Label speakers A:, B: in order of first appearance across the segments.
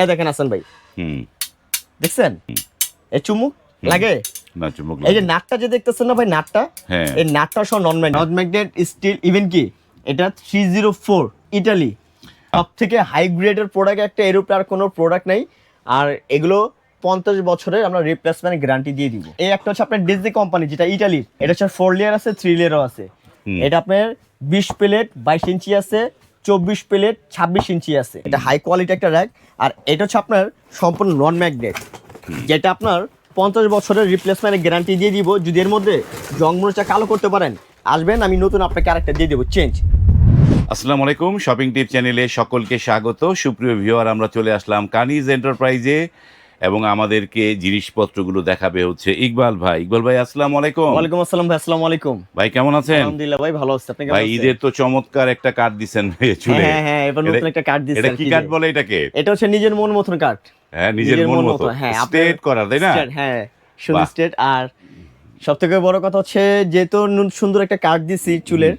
A: এ দেখেন হাসান ভাই।
B: হুম।
A: দেখছেন? এই চুমুক লাগে?
B: না চুমুক
A: এই যে। নাটটা যে দেখতেছেন না ভাই নাটটা?
B: হ্যাঁ।
A: এই নাটটা সহ non magnet non magnet steel even কি? এটা থ্রি জিরো ফোর ইটালি সব থেকে হাই গ্রেডের প্রোডাক্ট একটা এরূপে আর কোনো প্রোডাক্ট নাই। আর এগুলো পঞ্চাশ বছরের আমরা রিপ্লেসমেন্ট গ্যারান্টি দিয়ে দিব। এই একটা হচ্ছে আপনার ডিজনি কোম্পানি যেটা ইটালির এটা হচ্ছে ফোর লেয়ার আছে থ্রি লেয়ারও আছে। এটা আপনার বিশ প্লেট বাইশ ইঞ্চি আছে। চব্বিশ প্লেট ছাব্বিশ ইঞ্চি আছে। এটা হাই কোয়ালিটি একটা র্যাক আর এটা হচ্ছে আপনার সম্পূর্ণ নন ম্যাগনেট যেটা আপনার পঞ্চাশ বছরের রিপ্লেসমেন্টের গ্যারান্টি দিয়ে দিব। যদি এর মধ্যে জংমরিচা কালো করতে পারেন, আসবেন, আমি নতুন আপনাকে আরেকটা দিয়ে দেবো। চেঞ্জ
B: আসসালামু আলাইকুম শপিং টিপ চ্যানেলে সকলকে স্বাগত। সুপ্রিয় ভিউয়ার আমরা চলে আসলাম কানিজ এন্টারপ্রাইজে এবং আমাদেরকে জিনিসপত্রগুলো দেখাবে হচ্ছে ইকবাল ভাই। ইকবাল ভাই আসসালামু আলাইকুম।
A: ওয়ালাইকুম আসসালাম ভাই আসসালামু আলাইকুম।
B: ভাই কেমন আছেন?
A: আলহামদুলিল্লাহ ভাই ভালো আছি। আপনি কেমন আছেন?
B: ভাই ঈদের তো চমৎকার একটা কার্ড দিছেন চুলে।
A: হ্যাঁ হ্যাঁ এবার নতুন একটা কার্ড দিচ্ছে
B: এটা কি কার্ড বলে এটাকে?
A: এটা হচ্ছে নিজের মন মতন কার্ড
B: হ্যাঁ নিজের মন মতো
A: হ্যাঁ
B: স্টেট করা তাই না?
A: হ্যাঁ সুন্দর স্টেট আর সব থেকে বড় কথা হচ্ছে যেহেতু সুন্দর একটা কার্ড দিছি চুলের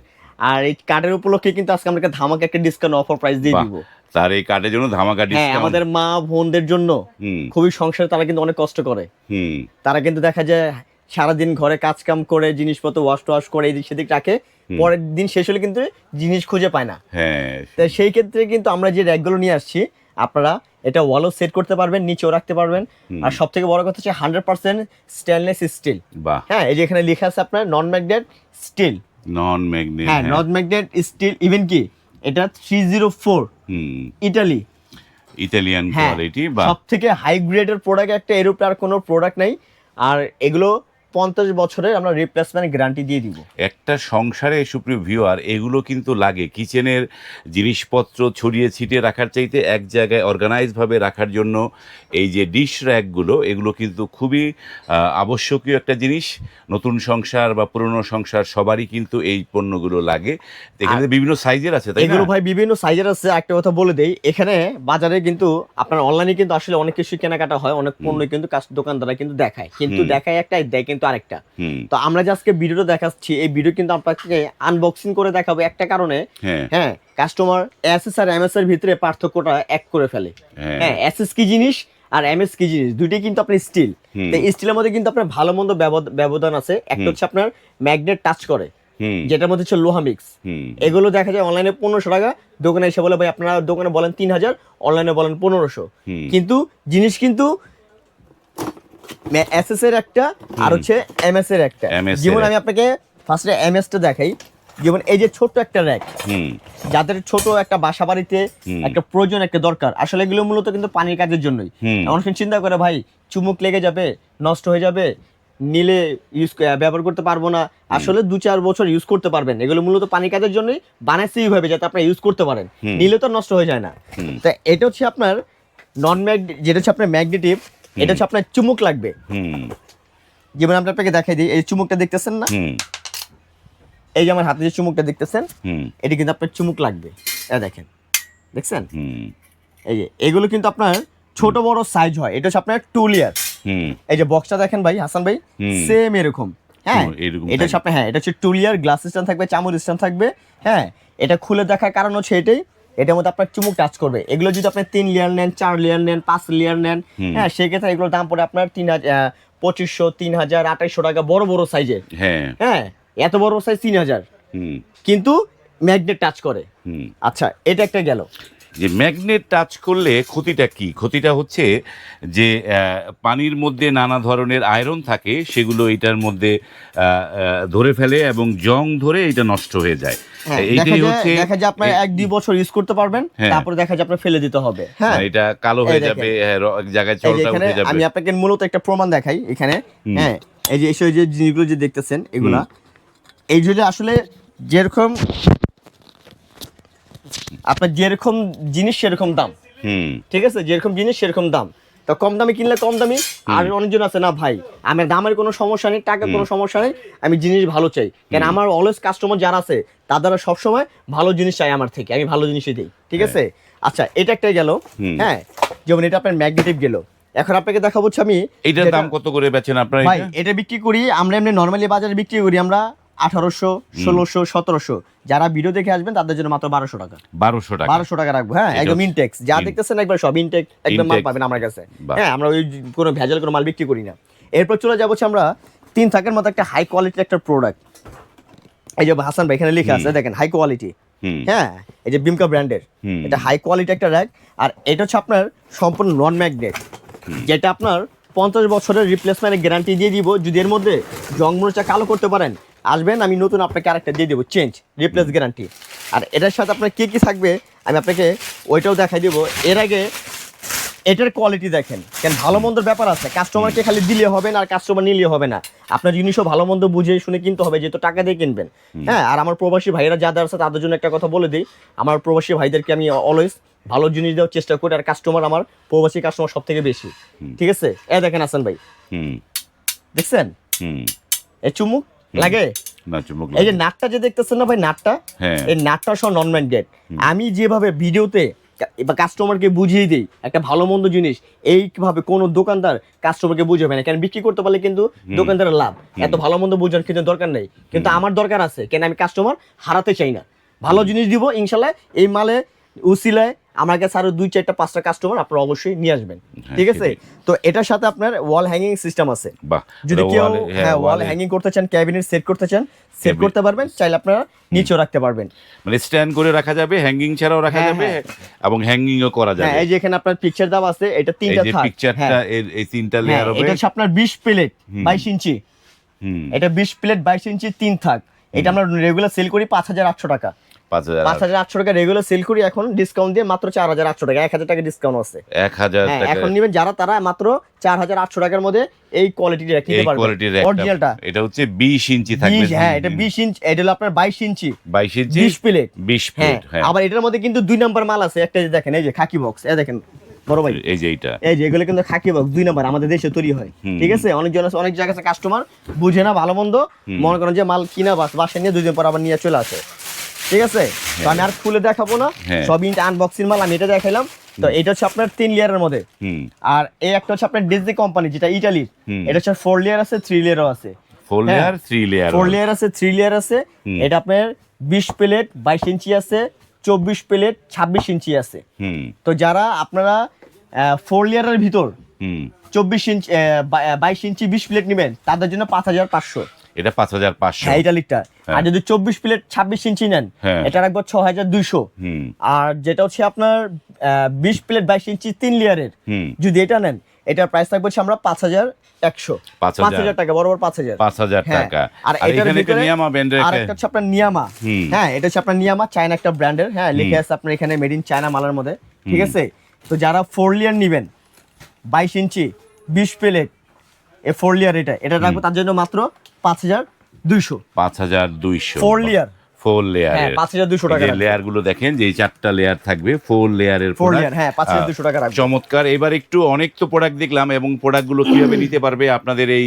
A: আর এই কার্ডের উপলক্ষে কিন্তু আজকে আমরা একটা ধামাকা একটা ডিসকাউন্ট অফার প্রাইস দিয়ে দিব।
B: তার এই কার্ডের জন্য ধামাকা
A: হ্যাঁ আমাদের মা বোনদের জন্য খুবই সংসারে তারা কিন্তু অনেক কষ্ট করে। তারা কিন্তু দেখা যায় সারাদিন ঘরে কাজ কাম করে জিনিসপত্র ওয়াশ টোয়াশ করে এদিক সেদিক রাখে। পরের দিন শেষ হলে কিন্তু জিনিস খুঁজে পায় না।
B: হ্যাঁ।
A: তাই সেই ক্ষেত্রে কিন্তু আমরা যে র্যাকগুলো নিয়ে আসছি আপনারা এটা ওয়ালও সেট করতে পারবেন নিচেও রাখতে পারবেন। আর সব থেকে বড় কথা হচ্ছে হান্ড্রেড পার্সেন্ট স্টেনলেস স্টিল হ্যাঁ এই যে এখানে লেখা আছে আপনার non magnet steel
B: non magnet
A: হ্যাঁ। নন ম্যাগনেট স্টিল ইভেন কি? এটা three zero four Italy Italian
B: quality বা
A: সব থেকে হাই গ্রেডের প্রোডাক্ট একটা এরোপ্লেন আর কোনো প্রোডাক্ট নাই। আর এগুলো পঞ্চাশ বছরের আমরা রিপ্লেসমেন্ট গ্যারান্টি দিয়ে দিব।
B: একটা সংসারে সুপ্রিয় ভিউয়ার এগুলো কিন্তু লাগে। কিচেনের জিনিসপত্র ছড়িয়ে ছিটিয়ে রাখার চাইতে এক জায়গায় অর্গানাইজভাবে রাখার জন্য এই যে ডিশ র্যাকগুলো এগুলো কিন্তু খুবই আবশ্যকীয় একটা জিনিস। নতুন সংসার বা পুরনো সংসার সবারই কিন্তু এই পণ্যগুলো লাগে। এখানে বিভিন্ন সাইজের আছে তাই
A: এগুলো ভাই বিভিন্ন সাইজের আছে। একটা কথা বলে দেই এখানে বাজারে কিন্তু আপনার অনলাইনে কিন্তু আসলে অনেক কিছু কেনাকাটা হয় অনেক পণ্য কিন্তু দোকানদাররা কিন্তু দেখায়। কিন্তু দেখায় একটাই দেয় কিন্তু আরেকটা। তো আমরা যে আজকে ভিডিওটা দেখাচ্ছি এই ভিডিও কিন্তু আপনাকে আনবক্সিং করে দেখাবো একটা কারণে।
B: হ্যাঁ।
A: হ্যাঁ কাস্টমার এসএস আর এমএস এর ভিতরে পার্থক্যটা এক করে ফেলে।
B: হ্যাঁ।
A: হ্যাঁ এসএস কি জিনিস আর এমএস কি জিনিস? দুইটাই কিন্তু আপনার স্টিল স্টিলের মধ্যে কিন্তু আপনার ভালো মন্দ ব্যবধ- ব্যবধান আছে। একটা হচ্ছে আপনার ম্যাগনেট টাচ করে। যেটার মধ্যে হচ্ছে লোহা মিক্স এগুলো দেখা যায় অনলাইনে পনেরোশো টাকা দোকানে এসে বলে ভাই আপনারা দোকানে বলেন তিন হাজার অনলাইনে বলেন পনেরোশো। কিন্তু জিনিস কিন্তু এসএস এর একটা আর হচ্ছে এমএস এর একটা। যেমন আমি আপনাকে ফার্স্টে এমএস টা দেখাই। যেমন এই যে ছোট্ট একটা র্যাক যাদের ছোট একটা বাসা বাড়িতে একটা প্রয়োজন একটা দরকার। আসলে এগুলো মূলত কিন্তু পানির কাজের জন্যই।
B: হুম।
A: চিন্তা করে ভাই চুমুক লেগে যাবে নষ্ট হয়ে যাবে নিলে ইউজ ব্যবহার করতে পারব না। আসলে দু চার বছর ইউজ করতে পারবেন। এগুলো মূলত পানির কাজের জন্যই বানাইছে এইভাবে যাতে আপনি ইউজ করতে পারেন। নিলে তো নষ্ট হয়ে যায় না। তা এটা হচ্ছে আপনার নন ম্যাগ যেটা হচ্ছে আপনার ম্যাগনেটিভ এটা হচ্ছে আপনার চুমুক লাগবে। যেমন আমরা আপনাকে দেখাই দিই এই চুমুকটা দেখতেছেন না? এই যে আমার হাতে যে চুমুকটা দেখতেছেন এটি কিন্তু আপনার চুমুক লাগবে। এটা দেখেন দেখছেন? এই যে এগুলো কিন্তু আপনার ছোট বড় সাইজ হয়। এটা হচ্ছে আপনার টু লেয়ার এই যে বক্সটা দেখেন ভাই হাসান ভাই সেম এরকম। হ্যাঁ
B: এরকম
A: এটা হচ্ছে আপনার হ্যাঁ এটা হচ্ছে টু লেয়ার গ্লাস সিস্টেম থাকবে চামচ সিস্টেম থাকবে। হ্যাঁ এটা খুলে দেখার কারণ হচ্ছে এটাই। এটার মধ্যে আপনার চুমুক টাচ করবে। এগুলো যদি আপনি তিন লেয়ার নেন চার লেয়ার নেন পাঁচ লেয়ার নেন। হ্যাঁ সেক্ষেত্রে এগুলোর দাম পড়ে আপনার তিন হাজার পঁচিশশো তিন হাজার আঠাইশশো টাকা বড় বড় সাইজের
B: হ্যাঁ।
A: হ্যাঁ এত বড় সাইজ তিন হাজার।
B: হুম।
A: কিন্তু ম্যাগনেট টাচ করে।
B: হুম।
A: আচ্ছা এটা একটা গেল।
B: যে ম্যাগনেট টাচ করলে ক্ষতিটা কি? ক্ষতিটা হচ্ছে যে পানির মধ্যে নানা ধরনের আয়রন থাকে সেগুলো এটার মধ্যে ধরে ফেলে এবং জং ধরে এটা নষ্ট হয়ে যায়।
A: হ্যাঁ,
B: এইটাই হচ্ছে
A: দেখা যায় আপনার এক দুই বছর ইউজ করতে পারবেন
B: হ্যাঁ।
A: তারপরে দেখা যায় আপনার ফেলে দিতে হবে। হ্যাঁ
B: এটা কালো হয়ে যাবে হ্যাঁ, এক জায়গায় চলটা উঠে যাবে।
A: আমি আপনাকে মূলত একটা প্রমাণ দেখাই এখানে। হ্যাঁ এই যে এসব যে জিনিসগুলো যে দেখতেছেন এগুলা এই যে আসলে যেরকম আপনার যেরকম জিনিস সেরকম দাম। ঠিক আছে? যেরকম জিনিস সেরকম দাম। তো কম দামে কিনলে কম দামি। আর অনেকজন আছে না ভাই আমার দামের কোনো সমস্যা নেই টাকার কোনো সমস্যা নেই আমি জিনিস ভালো চাই। কেন আমার অলওয়েজ কাস্টমার যারা আছে তারা সবসময় ভালো জিনিস চাই আমার থেকে আমি ভালো জিনিসই দিই। ঠিক আছে? আচ্ছা এটা একটাই গেল। হ্যাঁ? যেমন এটা আপনার ম্যাগনেটিভ গেল। এখন আপনাকে দেখাবো আমি এটার
B: দাম কত করে বেচেন আপনার
A: ভাই?
B: এটা?
A: বিক্রি করি আমরা এমনি নর্মালি বাজারে বিক্রি করি আমরা আঠারোশো ষোলোশো সতেরোশো। যারা ভিডিও দেখে আসবেন তাদের জন্য মাত্র বারোশো টাকা।
B: বারোশো টাকা।
A: বারোশো টাকা রাখব হ্যাঁ? একদম ইনটেক্স যা দেখতেছেন একবার সব ইনটেক একদম মাল পাবেন আমার কাছে। হ্যাঁ আমরা ওই কোনো ভেজাল কোনো মাল বিক্রি করি না। এরপর চলে যাব আমরা তিন থাকের মতো একটা হাই কোয়ালিটির একটা প্রোডাক্ট এই যে হাসান ভাই এখানে লেখা আছে দেখেন হাই কোয়ালিটি হ্যাঁ? এই যে বিমকা ব্র্যান্ডের এটা হাই কোয়ালিটি একটা র্যাক আর এটা হচ্ছে আপনার সম্পূর্ণ নন ম্যাগনেট যেটা আপনার পঞ্চাশ বছরের রিপ্লেসমেন্টের গ্যারান্টি দিয়ে দিব। যদি এর মধ্যে জং মরিচা কালো করতে পারেন আসবেন আমি নতুন আপনাকে আরেকটা দিয়ে দেবো চেঞ্জ রিপ্লেস গ্যারান্টি আর এটার সাথে আপনার কী কী থাকবে আমি আপনাকে ওইটাও দেখাই দেবো। এর আগে এটার কোয়ালিটি দেখেন কেন ভালো মন্দর ব্যাপার আছে কাস্টমারকে খালি দিলে হবে না আর কাস্টমার নিলে হবে না। আপনার জিনিসও ভালো মন্দ বুঝে শুনে কিনতে হবে যেহেতু টাকা দিয়ে কিনবেন। হ্যাঁ আর আমার প্রবাসী ভাইরা যাদের আছে তাদের জন্য একটা কথা বলে দিই আমার প্রবাসী ভাইদেরকে আমি অলওয়েজ ভালো জিনিস দেওয়ার চেষ্টা করি আর কাস্টমার আমার প্রবাসী কাস্টমার সব থেকে বেশি ঠিক আছে? এ দেখেন হাসান ভাই।
B: হুম।
A: দেখছেন?
B: হুম।
A: এই চুমুক লাগে?
B: না চুমুক
A: এই যে। নাটটা যে দেখতেছেন না ভাই নাটটা?
B: হ্যাঁ।
A: এই নাটটা সহ নন ম্যান্ডেট আমি যেভাবে ভিডিওতে বা কাস্টমারকে বুঝিয়ে দিই একটা ভালো মন্দ জিনিস এইভাবে কোনো দোকানদার কাস্টমারকে বুঝাবে না। কেন বিক্রি করতে পারলে কিন্তু দোকানদারের লাভ। এত ভালো মন্দ বোঝার কিন্তু দরকার নেই। কিন্তু আমার দরকার আছে। কেন আমি কাস্টমার হারাতে চাই না। ভালো জিনিস দিব ইনশাল্লাহ এই মালে উসিলায় আমার কাছে আরও দুই চারটা পাঁচটা কাস্টমার আপনারা অবশ্যই নিয়ে আসবেন।
B: হ্যাঁ,
A: ঠিক আছে? তো এটার সাথে আপনার ওয়াল হ্যাঙ্গিং সিস্টেম আছে। যদি কেউ হ্যাঁ ওয়াল হ্যাঙ্গিং করতে চান ক্যাবিনেট সেট করতে চান সেট করতে পারবেন চাইলে আপনারা নিচেও রাখতে পারবেন।
B: মানে স্ট্যান্ড করে রাখা যাবে হ্যাঙ্গিং ছাড়াও রাখা
A: হ্যাঁ,
B: যাবে
A: হ্যাঁ।
B: এবং হ্যাঙ্গিংও করা যাবে।
A: এই যে এখানে আপনার পিকচার দেওয়া আছে এটা তিনটা থাক।
B: পিকচারটা এই তিনটা লেয়ার হবে।
A: এটা আপনার বিশ প্লেট
B: হুম।
A: বাইশ ইঞ্চি।
B: হুম।
A: এটা বিশ প্লেট বাইশ ইঞ্চি তিন থাক। এটা আমরা রেগুলার সেল করি পাঁচ হাজার আটশো টাকা।
B: পাঁচ হাজার
A: আটশো টাকা রেগুলার সেল করি এখন ডিসকাউন্ট দিয়ে মাত্র চার হাজার আটশো টাকা এক হাজার টাকা ডিসকাউন্ট আছে।
B: এক হাজার
A: হ্যাঁ এখন নেবেন যারা তারা মাত্র চার হাজার আটশো টাকার মধ্যে এই কোয়ালিটির
B: এই
A: কিনতে পারবেন
B: কোয়ালিটির
A: অরিজিনালটা
B: এটা হচ্ছে বিশ ইঞ্চি থাকবে
A: হ্যাঁ এটা বিশ ইঞ্চ এটা হলো আপনার বাইশ ইঞ্চি।
B: বাইশ ইঞ্চি
A: বিশ প্লেট
B: বিশ প্লেট
A: আবার এটার মধ্যে কিন্তু দুই নাম্বার মাল আছে। একটা যে দেখেন এই যে খাকি বক্স এই দেখেন বড় ভাই।
B: এই যে এইটা।
A: এই যে এগুলো কিন্তু খাকি বক্স দুই নাম্বার আমাদের দেশে তৈরি হয়। ঠিক আছে? অনেকজন আছে অনেক জায়গায় কাস্টমার বুঝে না ভালো মন্দ। মনে করেন যে মাল কিনা বাস বাসায় নিয়ে দুই দিন পর আবার নিয়ে চলে আসে। ঠিক আছে? তো আমি আর খুলে দেখাবো না।
B: হ্যাঁ।
A: সব ইন্ট আনবক্সিং মাল আমি এটা দেখাইলাম। তো এটা হচ্ছে আপনার তিন লেয়ারের মধ্যে। আর এই একটা হচ্ছে আপনার ডিজনি কোম্পানি যেটা ইটালির এটা হচ্ছে ফোর লেয়ার আছে থ্রি লেয়ারও আছে।
B: Four. Layer three layer
A: four layer আছে থ্রি লেয়ার আছে। এটা আপনার বিশ প্লেট বাইশ ইঞ্চি আছে চব্বিশ প্লেট ছাব্বিশ ইঞ্চি আছে।
B: হুম।
A: তো যারা আপনারা ফোর লেয়ারের ভিতর
B: হুম।
A: চব্বিশ ইঞ্চি বাইশ ইঞ্চি বিশ প্লেট নেবেন তাদের জন্য পাঁচ হাজার পাঁচশো।
B: এটা পাঁচ হাজার পাঁচশো।
A: হ্যাঁ ইটালিকটা আর যদি চব্বিশ প্লেট ছাব্বিশ ইঞ্চি নেন
B: হ্যাঁ।
A: এটা রাখব ছ হাজার দুইশো।
B: হুম।
A: আর যেটা হচ্ছে আপনার বিশ প্লেট বাইশ ইঞ্চি তিন লেয়ারের যদি এটা নেন এটার প্রাইস থাকবে হচ্ছে আমরা পাঁচ হাজার একশো।
B: পাঁচ হাজার।
A: টাকা বরাবর পাঁচ হাজার।
B: পাঁচ হাজার
A: হ্যাঁ।
B: টাকা।
A: আর এটার ভিতরে
B: নিয়ামা ব্যান্ডের
A: আর একটা হচ্ছে আপনার নিয়ামা। হ্যাঁ এটা হচ্ছে আপনার নিয়ামা চায়না একটা ব্র্যান্ডের হ্যাঁ লিখে আছে আপনার এখানে মেড ইন চায়না মালের মধ্যে। ঠিক আছে? তো যারা ফোর লেয়ার নেবেন বাইশ ইঞ্চি বিশ প্লেট এ ফোর লেয়ার এটা। এটা রাখব তার জন্য মাত্র পাঁচ হাজার দুইশো।
B: পাঁচ হাজার দুইশো।
A: ফোর লেয়ার
B: ফোর লেয়ার
A: 5200 টাকা রাখবে।
B: লেয়ারগুলো দেখেন যে চারটা লেয়ার থাকবে ফোর লেয়ারের
A: ফোর লেয়ার হ্যাঁ পাঁচ হাজার দুশো টাকা
B: চমৎকার। এবার একটু অনেক তো প্রোডাক্ট দেখলাম এবং প্রোডাক্টগুলো কীভাবে নিতে পারবে আপনাদের এই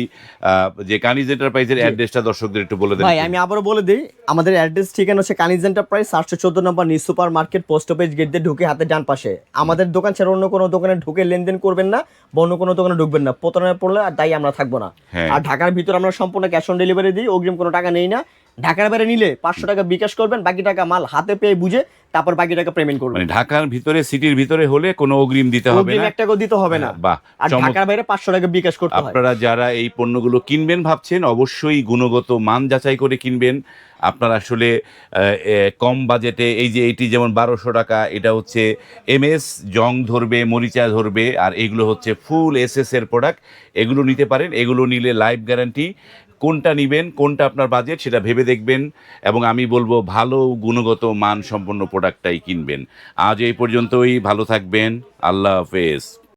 B: যে কানিজ এন্টারপ্রাইজের অ্যাড্রেসটা দর্শকদের একটু বলে দেন
A: ভাই আমি আবারও বলে দিই আমাদের অ্যাড্রেস ঠিকানা হচ্ছে কানিজ এন্টারপ্রাইজ সাতশো চোদ্দ number new super market post office gate দিয়ে ঢুকে হাতে ডান পাশে। আমাদের দোকান ছাড়া অন্য কোনো দোকানে ঢুকে লেনদেন করবেন না অন্য কোনো দোকানে ঢুকবেন না। প্রতারণা পড়লে আর তাই আমরা থাকব না।
B: হ্যাঁ।
A: আর ঢাকার ভিতর আমরা সম্পূর্ণ ক্যাশ অন ডেলিভারি দিই অগ্রিম কোনো টাকা নেই না। ঢাকার বাইরে নিলে পাঁচশো টাকা বিকাশ করবেন বাকি টাকা মাল হাতে পেয়ে বুঝে তারপর বাকি টাকা পেমেন্ট করবেন।
B: মানে ঢাকার ভিতরে সিটির ভিতরে হলে কোনো অগ্রিম দিতে হবে না?
A: এক টাকাও দিতে হবে না।
B: বাহ
A: আর ঢাকার বাইরে পাঁচশো টাকা বিকাশ করতে হয়।
B: আপনারা যারা এই পণ্যগুলো কিনবেন ভাবছেন অবশ্যই গুণগত মান যাচাই করে কিনবেন। আপনারা আসলে কম বাজেটে এই যে এটি যেমন বারোশো টাকা এটা হচ্ছে এমএস জং ধরবে মরিচা ধরবে আর এগুলো হচ্ছে ফুল এসএস এর প্রোডাক্ট। এগুলো নিতে পারেন এগুলো নিলে লাইফ গ্যারান্টি। কোনটা নেবেন, কোনটা আপনার বাজেট সেটা ভেবে দেখবেন এবং আমি বলব ভালো গুণগত মান সম্পন্ন প্রোডাক্টটাই কিনবেন। আজ এই পর্যন্তই, ভালো থাকবেন, আল্লাহ হাফেজ।